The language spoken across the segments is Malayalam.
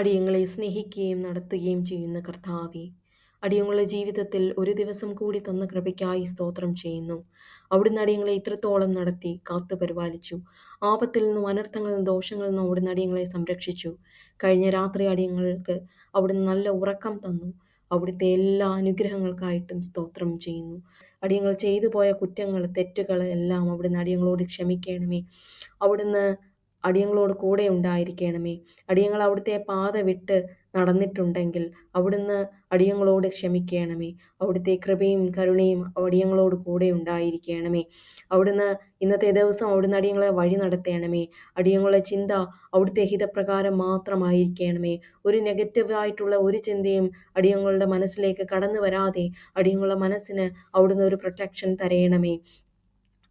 അടിയങ്ങളെ സ്നേഹിക്കുകയും നടത്തുകയും ചെയ്യുന്ന കർത്താവെ അടിയങ്ങളുടെ ജീവിതത്തിൽ ഒരു ദിവസം കൂടി തന്ന കൃപയ്ക്കായി സ്തോത്രം ചെയ്യുന്നു. അവിടുന്ന് അടിയങ്ങളെ ഇത്രത്തോളം നടത്തി കാത്തു പരിപാലിച്ചു. ആപത്തിൽ നിന്നും അനർത്ഥങ്ങളിൽ നിന്നും ദോഷങ്ങളിൽ നിന്നും അവിടുന്ന് അടിയങ്ങളെ സംരക്ഷിച്ചു. കഴിഞ്ഞ രാത്രി അടിയങ്ങൾക്ക് അവിടുന്ന് നല്ല ഉറക്കം തന്നു. അവിടുത്തെ എല്ലാ അനുഗ്രഹങ്ങൾക്കായിട്ടും സ്തോത്രം ചെയ്യുന്നു. അടിയങ്ങൾ ചെയ്തു പോയ കുറ്റങ്ങൾ തെറ്റുകൾ എല്ലാം അവിടുന്ന് അടിയങ്ങളോട് ക്ഷമിക്കണമേ. അവിടുന്ന് അടിയങ്ങളോട് കൂടെ ഉണ്ടായിരിക്കണമേ. അടിയങ്ങൾ അവിടുത്തെ പാത വിട്ട് നടന്നിട്ടുണ്ടെങ്കിൽ അവിടുന്ന് അടിയങ്ങളോട് ക്ഷമിക്കണമേ. അവിടുത്തെ കൃപയും കരുണയും അടിയങ്ങളോട് കൂടെ ഉണ്ടായിരിക്കണമേ. അവിടുന്ന് ഇന്നത്തെ ദിവസം അവിടുന്ന് അടിയങ്ങളെ വഴി നടത്തണമേ. അടിയങ്ങളുടെ ചിന്ത അവിടുത്തെ ഹിതപ്രകാരം മാത്രമായിരിക്കണമേ. ഒരു നെഗറ്റീവായിട്ടുള്ള ഒരു ചിന്തയും അടിയങ്ങളുടെ മനസ്സിലേക്ക് കടന്നു വരാതെ അടിയങ്ങളുടെ മനസ്സിന് അവിടുന്ന് ഒരു പ്രൊട്ടക്ഷൻ തരയണമേ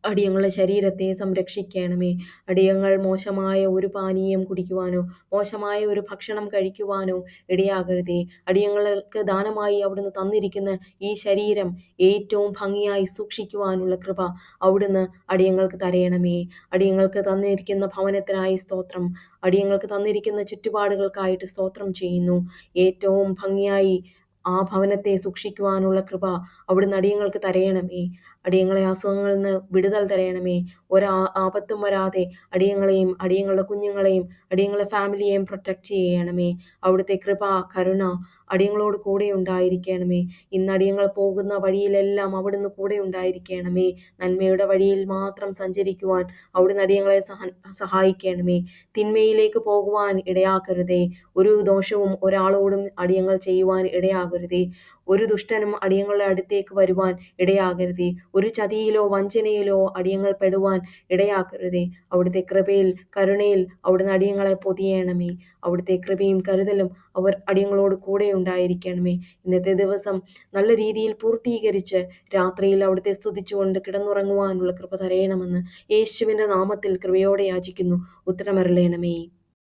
അടിയങ്ങളുടെ ശരീരത്തെ സംരക്ഷിക്കണമേ. അടിയങ്ങൾ മോശമായ ഒരു പാനീയം കുടിക്കുവാനോ മോശമായ ഒരു ഭക്ഷണം കഴിക്കുവാനോ ഇടയാകരുതേ. അടിയങ്ങൾക്ക് ദാനമായി അവിടുന്ന് തന്നിരിക്കുന്ന ഈ ശരീരം ഏറ്റവും ഭംഗിയായി സൂക്ഷിക്കുവാനുള്ള കൃപ അവിടുന്ന് അടിയങ്ങൾക്ക് തരയണമേ. അടിയങ്ങൾക്ക് തന്നിരിക്കുന്ന ഭവനത്തിനായി സ്തോത്രം അടിയങ്ങൾക്ക് തന്നിരിക്കുന്ന ചുറ്റുപാടുകൾക്കായിട്ട് സ്തോത്രം ചെയ്യുന്നു. ഏറ്റവും ഭംഗിയായി ആ ഭവനത്തെ സൂക്ഷിക്കുവാനുള്ള കൃപ അവിടുന്ന് അടിയങ്ങൾക്ക് തരയണമേ. അടിയങ്ങളെ അസുഖങ്ങളിൽ നിന്ന് വിടുതൽ തരയണമേ. ഒരാ ആപത്തും വരാതെ അടിയങ്ങളെയും അടിയങ്ങളുടെ കുഞ്ഞുങ്ങളെയും അടിയങ്ങളുടെ ഫാമിലിയെയും പ്രൊട്ടക്റ്റ് ചെയ്യണമേ. അവിടുത്തെ കൃപ കരുണ അടിയങ്ങളോട് കൂടെ ഉണ്ടായിരിക്കണമേ. ഇന്ന് അടിയങ്ങൾ പോകുന്ന വഴിയിലെല്ലാം അവിടുന്ന് കൂടെ ഉണ്ടായിരിക്കണമേ. നന്മയുടെ വഴിയിൽ മാത്രം സഞ്ചരിക്കുവാൻ അവിടുന്ന് അടിയങ്ങളെ സഹ സഹായിക്കണമേ. തിന്മയിലേക്ക് പോകുവാൻ ഇടയാക്കരുതേ. ഒരു ദോഷവും ഒരാളോടും അടിയങ്ങൾ ചെയ്യുവാൻ ഇടയാകരുതേ. ഒരു ദുഷ്ടനും അടിയങ്ങളുടെ അടുത്തേക്ക് വരുവാൻ ഇടയാകരുതേ. ഒരു ചതിയിലോ വഞ്ചനയിലോ അടിയങ്ങൾ പെടുവാൻ ഇടയാക്കരുതേ അവിടുത്തെ കൃപയിൽ കരുണയിൽ അവിടുന്ന് അടിയങ്ങളെ പൊതിയണമേ. അവിടുത്തെ കൃപയും കരുതലും അവർ അടിയങ്ങളോട് കൂടെ ഉണ്ടായിരിക്കണമേ. ഇന്നത്തെ ദിവസം നല്ല രീതിയിൽ പൂർത്തീകരിച്ച് രാത്രിയിൽ അവിടുത്തെ സ്തുതിച്ചുകൊണ്ട് കിടന്നുറങ്ങുവാനുള്ള കൃപ തരയണമെന്ന് യേശുവിന്റെ നാമത്തിൽ കൃപയോടെ യാചിക്കുന്നു. ഉത്തരമരളയണമേ